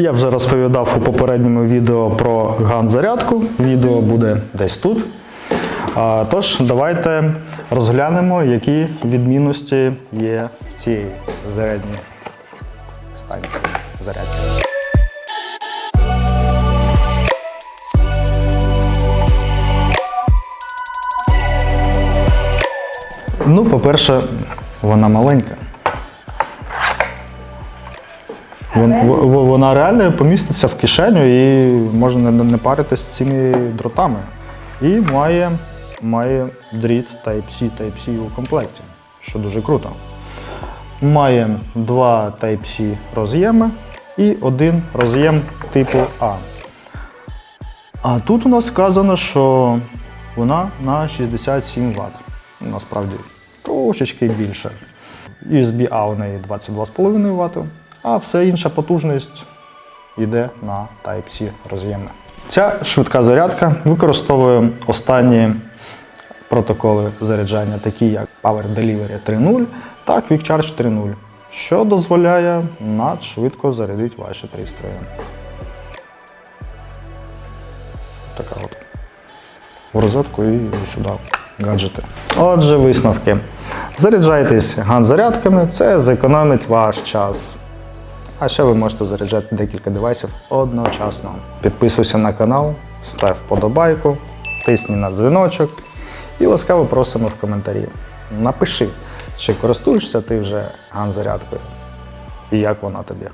Я вже розповідав у попередньому відео про ган-зарядку. Відео буде десь тут. Тож, давайте розглянемо, які відмінності є в цій зарядній станції зарядці. Ну, по-перше, вона маленька. Вона реально поміститься в кишеню і можна не, не паритися з цими дротами. І має, має дріт Type-C, Type-C у комплекті, що дуже круто. Має два Type-C роз'єми і один роз'єм типу А. А тут у нас сказано, що вона на 67 Вт. Насправді трошечки більше. USB-A у неї 22,5 Вт, а все інша потужність йде на Type-C роз'єми. Ця швидка зарядка використовує останні протоколи заряджання, такі як Power Delivery 3.0 та Quick Charge 3.0, що дозволяє надшвидко зарядити ваші пристрої. Така от в розетку і сюди гаджети. Отже, висновки. Заряджайтесь ган-зарядками, це зекономить ваш час. А ще ви можете заряджати декілька девайсів одночасно. Підписуйся на канал, став вподобайку, тисні на дзвіночок і ласкаво просимо в коментарі. Напиши, чи користуєшся ти вже ган-зарядкою і як вона тобі.